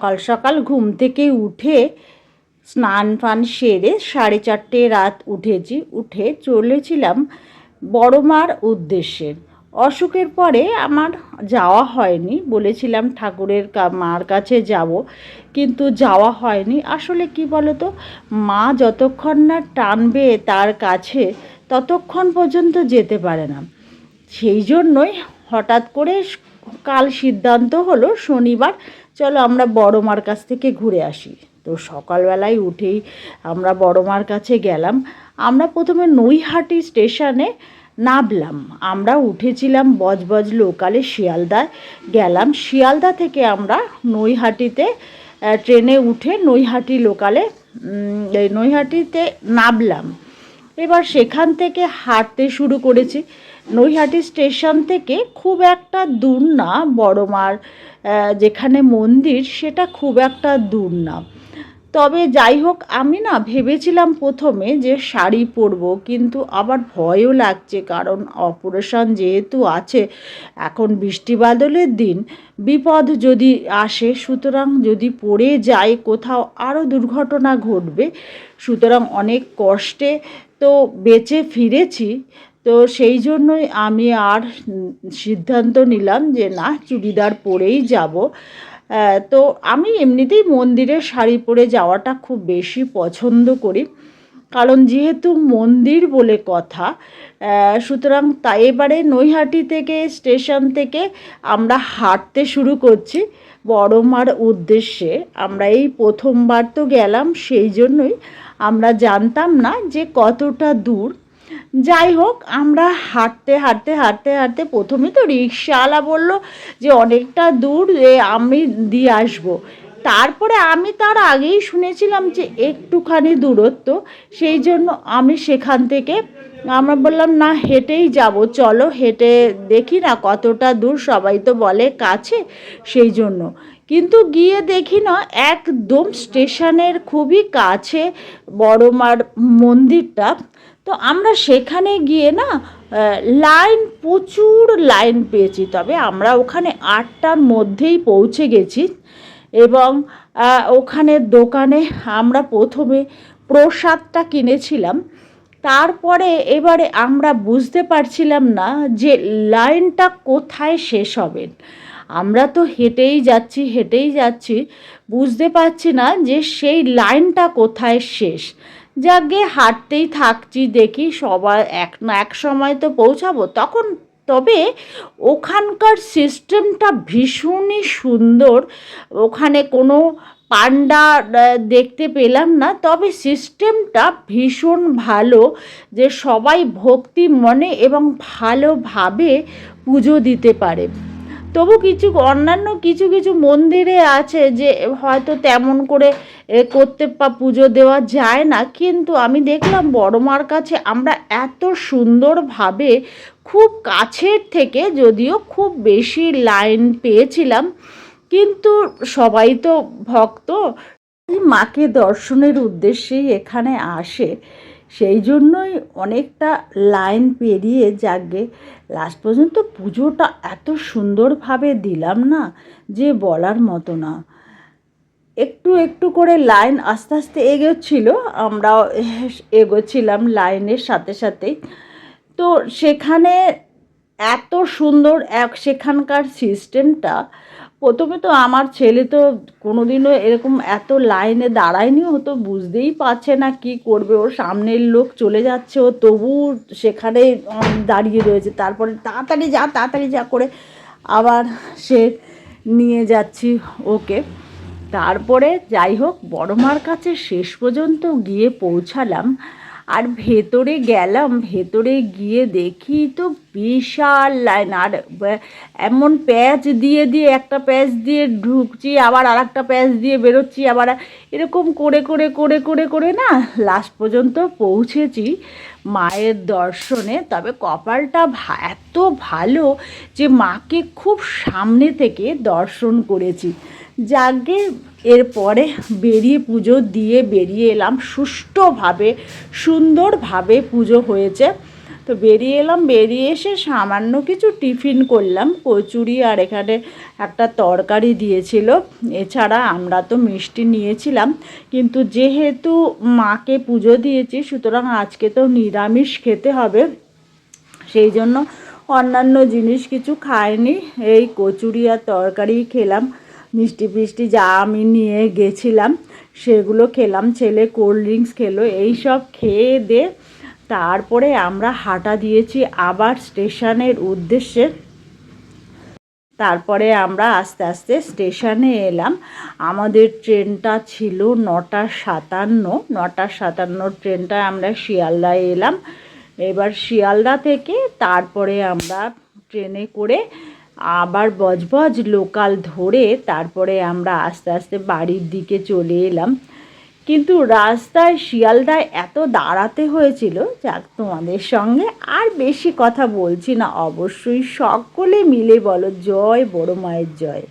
সকাল সকাল ঘুম থেকে উঠে স্নান ফান সেরে সাড়ে চারটে রাত উঠেছি, উঠে চলেছিলাম বড় মার উদ্দেশ্যে। অসুখের পরে আমার যাওয়া হয়নি, বলেছিলাম ঠাকুরের মার কাছে যাব, কিন্তু যাওয়া হয়নি। আসলে কি বলতো, মা যতক্ষণ না টানবে তার কাছে, ততক্ষণ পর্যন্ত যেতে পারে না। সেই জন্যই হঠাৎ করে কাল সিদ্ধান্ত হলো শনিবার। চলো আমরা বড় মার কাছ থেকে ঘুরে আসি। তো সকালবেলায় উঠেই আমরা বড় মার কাছে গেলাম। আমরা প্রথমে নৈহাটি স্টেশনে নামলাম। আমরা উঠেছিলাম বজবজ লোকালে শিয়ালদায়। গেলাম। শিয়ালদা থেকে আমরা নৈহাটিতে ট্রেনে উঠে নৈহাটি লোকালে নৈহাটিতে নামলাম। এবার সেখান থেকে হাঁটতে শুরু করেছি। নৈহাটি স্টেশন থেকে খুব একটা দূর না বড়মার যেখানে মন্দির সেটা খুব একটা দূর না। তবে যাই হোক, আমি না ভেবেছিলাম প্রথমে যে শাড়ি পরবো, কিন্তু আবার ভয়ও লাগছে, কারণ অপারেশন যেহেতু আছে, এখন বৃষ্টি বাদলের দিন, বিপদ যদি আসে, সুতরাং যদি পড়ে যায়, কোথাও আরও দুর্ঘটনা ঘটবে, সুতরাং অনেক কষ্টে তো বেঁচে ফিরেছি, তো সেই জন্যই আমি আর সিদ্ধান্ত নিলাম যে না, চুড়িদার পরেই যাব। তো আমি এমনিতেই মন্দিরে শাড়ি পরে যাওয়াটা খুব বেশি পছন্দ করি। কারণ যেহেতু মন্দির বলে কথা সুতরাং তাই এবারে নৈহাটি থেকে, স্টেশন থেকে আমরা হাঁটতে শুরু করছি। বড়মার উদ্দেশ্যে আমরা এই প্রথমবার তো গেলাম, সেই জন্যই আমরা জানতাম না যে কতটা দূর। যাই হোক, আমরা হাঁটতে হাঁটতে হাঁটতে হাঁটতে প্রথমে তো রিক্সাওয়ালা বলল যে, অনেকটা দূর আমি দিয়ে আসব। তারপরে আমি তার আগেই শুনেছিলাম যে, একটুখানি দূরত্ব। সেই জন্য আমি সেখান থেকে আমরা বললাম, না, হেঁটেই যাব, চলো হেঁটে দেখি না কতটা দূর, সবাই তো বলে কাছে সেই জন্য। কিন্তু গিয়ে দেখি না, একদম স্টেশনের খুবই কাছে বড়মার মন্দিরটা। তো আমরা সেখানে গিয়ে না লাইন, প্রচুর লাইন পেয়েছি। তবে আমরা ওখানে আটটার মধ্যেই পৌঁছে গেছি এবং ওখানে দোকানে আমরা প্রথমে প্রসাদটা কিনেছিলাম। তারপরে এবারে আমরা বুঝতে পারছিলাম না যে লাইনটা কোথায় শেষ হবে। আমরা তো হেঁটেই যাচ্ছি হেঁটেই যাচ্ছি, বুঝতে পারছি না যে সেই লাইনটা কোথায় শেষ। যাকে হাঁটতেই থাকছি, দেখি সবার এক না এক সময় তো পৌঁছাবো, তখন তবে ওখানকার সিস্টেমটা ভীষণই সুন্দর। ওখানে কোনো পান্ডা দেখতে পেলাম না। তবে সিস্টেমটা ভীষণ ভালো যে সবাই ভক্তি মনে এবং ভালোভাবে পুজো দিতে পারে। তবু কিছু অন্যান্য কিছু কিছু মন্দিরে আছে যে হয়তো তেমন করে করতে বা পুজো দেওয়া যায় না। কিন্তু আমি দেখলাম বড় মার কাছে আমরা এত সুন্দরভাবে খুব কাছের থেকে যদিও খুব বেশি লাইন পেয়েছিলাম। কিন্তু সবাই তো ভক্ত। মাকে দর্শনের উদ্দেশ্যেই এখানে আসে। সেই জন্যই অনেকটা লাইন পেরিয়ে যাগে লাস্ট পর্যন্ত পুজোটা এত সুন্দরভাবে দিলাম না যে বলার মতো না। একটু একটু করে লাইন আস্তে আস্তে এগোচ্ছিল, আমরাও এগোচ্ছিলাম লাইনের সাথে সাথেই। তো সেখানে এত সুন্দর এক সেখানকার সিস্টেমটা প্রথমে তো আমার ছেলে তো কোনোদিনও এরকম এত লাইনে দাঁড়ায়নি, ও তো বুঝতেই পারছে না কি করবে। ওর সামনের লোক চলে যাচ্ছে, ও তবু সেখানে দাঁড়িয়ে রয়েছে। তারপরে তাড়াতাড়ি যা তাড়াতাড়ি যা করে আবার সে নিয়ে যাচ্ছি ওকে। তারপরে যাই হোক, বড়মার কাছে শেষ পর্যন্ত গিয়ে পৌঁছালাম। আর ভেতরে গেলাম, ভেতরে গিয়ে দেখি তো বিশাল লাইন। আর এমন প্যাচ দিয়ে দিয়ে একটা প্যাচ দিয়ে ঢুকছি, আবার আর একটা প্যাচ দিয়ে বেরোচ্ছি, আবার এরকম করে করে করে করে করে না লাস্ট পর্যন্ত পৌঁছেছি মায়ের দর্শনে। তবে কপালটা এত ভালো যে মাকে খুব সামনে থেকে দর্শন করেছি। যাকে এরপরে বেরিয়ে পুজো দিয়ে বেরিয়ে এলাম। সুষ্ঠুভাবে, সুন্দরভাবে পুজো হয়েছে। তো বেরিয়ে এলাম, বেরিয়ে এসে সামান্য কিছু টিফিন করলাম, কচুরি আর এখানে একটা তরকারি দিয়েছিল। এছাড়া আমরা তো মিষ্টি নিয়েছিলাম, কিন্তু যেহেতু মাকে পুজো দিয়েছি, সুতরাং আজকে তো নিরামিষ খেতে হবে। সেই জন্য অন্যান্য জিনিস কিছু খাইনি, এই কচুরি আর তরকারি খেলাম। মিষ্টি ফিষ্টি যা আমি নিয়ে গেছিলাম, সেগুলো খেলাম, ছেলে কোল্ড ড্রিঙ্কস খেলো, এই সব খেয়ে দে। তারপরে আমরা হাঁটা দিয়েছি আবার স্টেশনের উদ্দেশ্যে। তারপরে আমরা আস্তে আস্তে স্টেশনে এলাম। আমাদের ট্রেনটা ছিল নটা সাতান্ন নটা সাতান্ন ট্রেনটায় আমরা শিয়ালদায় এলাম। এবার শিয়ালদা থেকে তারপরে আমরা ট্রেনে করে আবার বজবজ লোকাল ধরে তারপরে আমরা আস্তে আস্তে বাড়ির দিকে চলে এলাম। কিন্তু রাস্তায়, শিয়ালদায় এত দাঁড়াতে হয়েছিল যাক তোমাদের সঙ্গে আর বেশি কথা বলছি না। অবশ্যই সকলে মিলে বলো, জয় বড় মায়ের জয়।